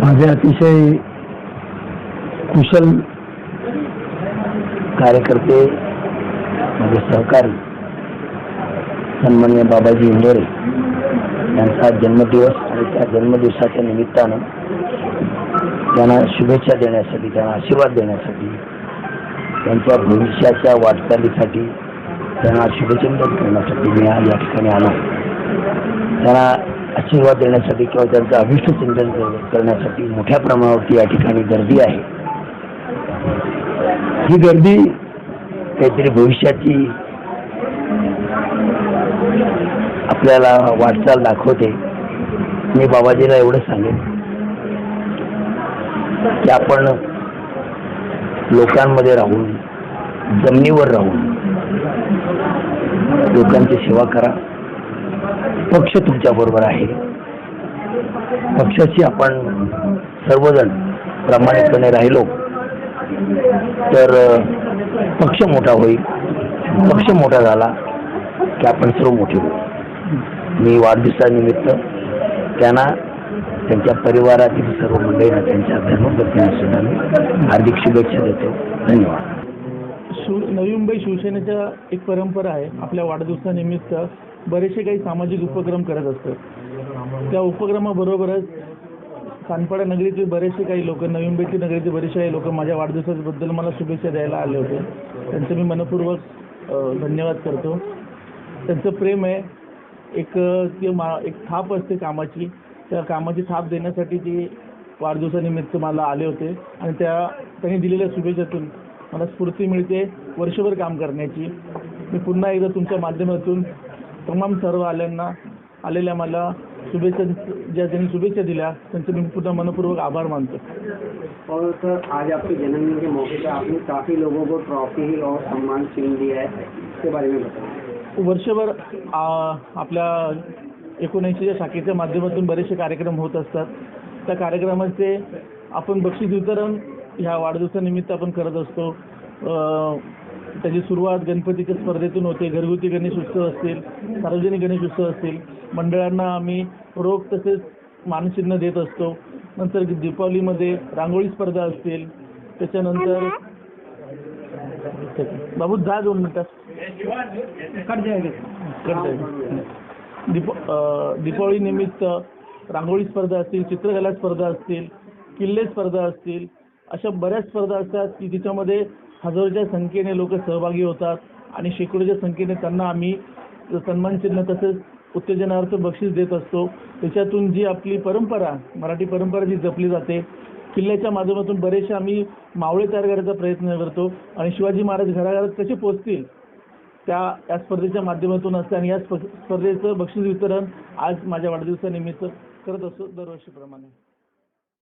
माझे अतिशय कुशल कार्यकर्ते माझे सहकारी सन्माननीय बाबाजी इंदोरे यांचा जन्मदिवस आणि त्या जन्मदिवसाच्या निमित्तानं त्यांना शुभेच्छा देण्यासाठी त्यांना आशीर्वाद देण्यासाठी त्यांच्या भविष्याच्या वाटचालीसाठी त्यांना शुभचिंतन करण्यासाठी मी या ठिकाणी आलो. त्यांना आशीर्वाद देण्यासाठी किंवा त्यांचं अभिष्ट चिंतन करण्यासाठी मोठ्या प्रमाणावरती या ठिकाणी गर्दी आहे. ही गर्दी काहीतरी भविष्याची आपल्याला वाटचाल दाखवते. मी बाबाजीला एवढं सांगेन की आपण लोकांमध्ये राहून जमिनीवर राहून लोकांची सेवा करा. पक्ष तुमच्या बरोबर आहे. पक्षाशी आपण सर्वजण प्रामाणिकपणे राहिलो तर पक्ष मोठा होईल. पक्ष मोठा झाला की आपण सर्व मोठे होऊ. मी वाढदिवसानिमित्त त्यांना त्यांच्या परिवारातील सर्व मंडळींना त्यांच्या धर्मपत्नींना सुद्धा मी हार्दिक शुभेच्छा देतो. धन्यवाद. शिव नवी मुंबई शिवसेनेच्या एक परंपरा आहे. आपल्या वाढदिवसानिमित्त बरेचसे काही सामाजिक उपक्रम करत असतात. त्या उपक्रमाबरोबरच सानपाडा नगरीतील बरेचसे काही लोक नवी मुंबईतील नगरीतील बरेचसे काही लोक माझ्या वाढदिवसाबद्दल मला शुभेच्छा द्यायला आले होते. त्यांचं मी मनपूर्वक धन्यवाद करतो. त्यांचं प्रेम आहे एक ते मा एक थाप असते कामाची. त्या कामाची थाप देण्यासाठी ते वाढदिवसानिमित्त मला आले होते आणि त्या त्यांनी दिलेल्या शुभेच्छातून मला स्फूर्ती मिळते वर्षभर काम करण्याची. मी पुन्हा एकदा तुमच्या माध्यमातून तमाम सर्व आल्यांना आलेल्या मला शुभेच्छा ज्या त्यांनी शुभेच्छा दिल्या त्यांचे मी पुन्हा मनपूर्वक आभार मानतो. और सर आज आपके जन्मदिन के मौके पर आपने काफ़ी लोगों को ट्रॉफी और सम्मान छीन दिया है इसके बारे में वर्षभर आपल्या एकोणऐंशीच्या शाखेच्या माध्यमातून बरेचसे कार्यक्रम होत असतात. त्या कार्यक्रमाचे आपण बक्षीस वितरण ह्या वाढदिवसानिमित्त आपण करत असतो. त्याची सुरुवात गणपतीच्या स्पर्धेतून होते. घरगुती गणेश उत्सव असतील सार्वजनिक गणेश उत्सव असतील. मंडळांना आम्ही रोख तसेच मानचिन्ह देत असतो. नंतर दीपावलीमध्ये रांगोळी स्पर्धा असतील. त्याच्यानंतर बाबू जा दोन मिनटात. कट. दीप दीपावली निमित्त रांगोळी स्पर्धा असतील चित्रकला स्पर्धा असतील किल्ले स्पर्धा असतील अशा बऱ्याच स्पर्धा असतात की जिच्यामध्ये हजारोच्या संख्येने लोक सहभागी होतात आणि शेकडोच्या संख्येने त्यांना आम्ही सन्मान चिन्ह तसेच उत्तेजनार्थ बक्षीस देत असतो. त्याच्यातून जी आपली परंपरा मराठी परंपरा जी जपली जाते किल्ल्याच्या माध्यमातून बरेचसे आम्ही मावळे तयार करायचा प्रयत्न करतो आणि शिवाजी महाराज घराघरात कसे पोचतील त्या या स्पर्धेच्या माध्यमातून असते आणि या स्पर्धेचं बक्षीस वितरण आज माझ्या वाढदिवसानिमित्त करत असतो दरवर्षीप्रमाणे.